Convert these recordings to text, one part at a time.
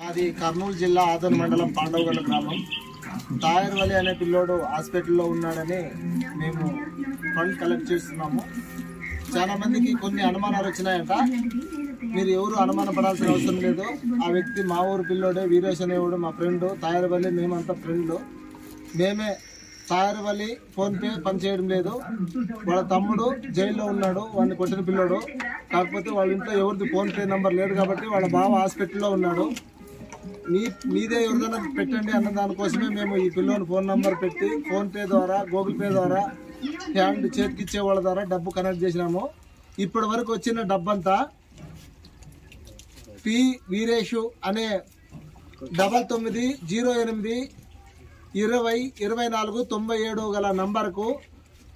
అది కర్నూలు జిల్లా ఆదర్ మండలం పాండవగల గ్రామం. తాయర్వలి అనే పిల్లోడు హాస్పిటల్లో ఉన్నాడని మేము ఫండ్ కలెక్ట్ చేస్తున్నాము. చాలా మందికి కొన్ని అనుమానాలు వచ్చినాయంట. మీరు ఎవరు అనుమాన పడాల్సిన అవసరం లేదు. ఆ వ్యక్తి మా ఊరు పిల్లోడే వీరేష్ అనేవాడు మా ఫ్రెండ్. తాయర్వల్లి మేమంతా ఫ్రెండ్లు. మేమే తాయర్వల్లి ఫోన్పే పనిచేయడం లేదు. వాళ్ళ తమ్ముడు జైల్లో ఉన్నాడు వాడిని కొట్టిన పిల్లోడు. కాకపోతే వాళ్ళ ఇంట్లో ఎవరిది ఫోన్పే నంబర్ లేదు కాబట్టి వాళ్ళ బావ హాస్పిటల్లో ఉన్నాడు. మీ మీదే ఎవరిదైనా పెట్టండి అన్న దానికోసమే మేము ఈ పిల్లోని ఫోన్ నంబర్ పెట్టి ఫోన్పే ద్వారా గూగుల్ పే ద్వారా హ్యాండ్ చేతికిచ్చే వాళ్ళ ద్వారా డబ్బు కనెక్ట్ చేసినాము. ఇప్పటి వరకు వచ్చిన డబ్బంతా పి వీరేషు అనే డబల్ తొమ్మిది జీరో ఎనిమిది ఇరవై ఇరవై నాలుగు తొంభై ఏడు గల నంబర్కు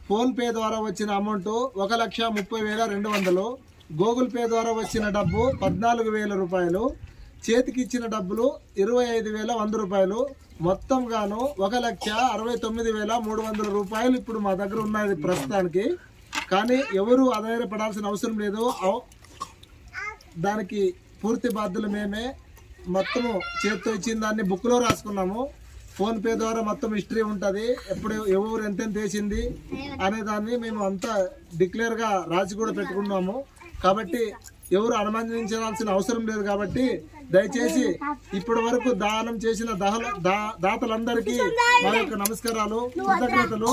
ఫోన్పే ద్వారా వచ్చిన అమౌంట్ ఒక లక్ష ముప్పై వేల రెండు వందలు గూగుల్ పే ద్వారా వచ్చిన డబ్బు పద్నాలుగు వేల రూపాయలు చేతికి ఇచ్చిన డబ్బులు ఇరవై ఐదు వేల వంద రూపాయలు. మొత్తం గాను ఒక లక్ష అరవై తొమ్మిది వేల మూడు వందల రూపాయలు ఇప్పుడు మా దగ్గర ఉన్నది ప్రస్తుతానికి. కానీ ఎవరు ఆధారపడాల్సిన అవసరం లేదు. దానికి పూర్తి బాధ్యులు మేమే. మొత్తము చేతితో ఇచ్చిన దాన్ని బుక్లో రాసుకున్నాము. ఫోన్పే ద్వారా మొత్తం హిస్టరీ ఉంటుంది. ఎప్పుడు ఎవరు ఎంతెంత వేసింది అనే దాన్ని మేము అంతా డిక్లేర్గా రాసి కూడా పెట్టుకున్నాము. కాబట్టి ఎవరు అనుమతించాల్సిన అవసరం లేదు కాబట్టి దయచేసి ఇప్పటి వరకు దానం చేసిన దహల దా- దాతలందరికీ మా యొక్క నమస్కారాలు కృతజ్ఞతలు.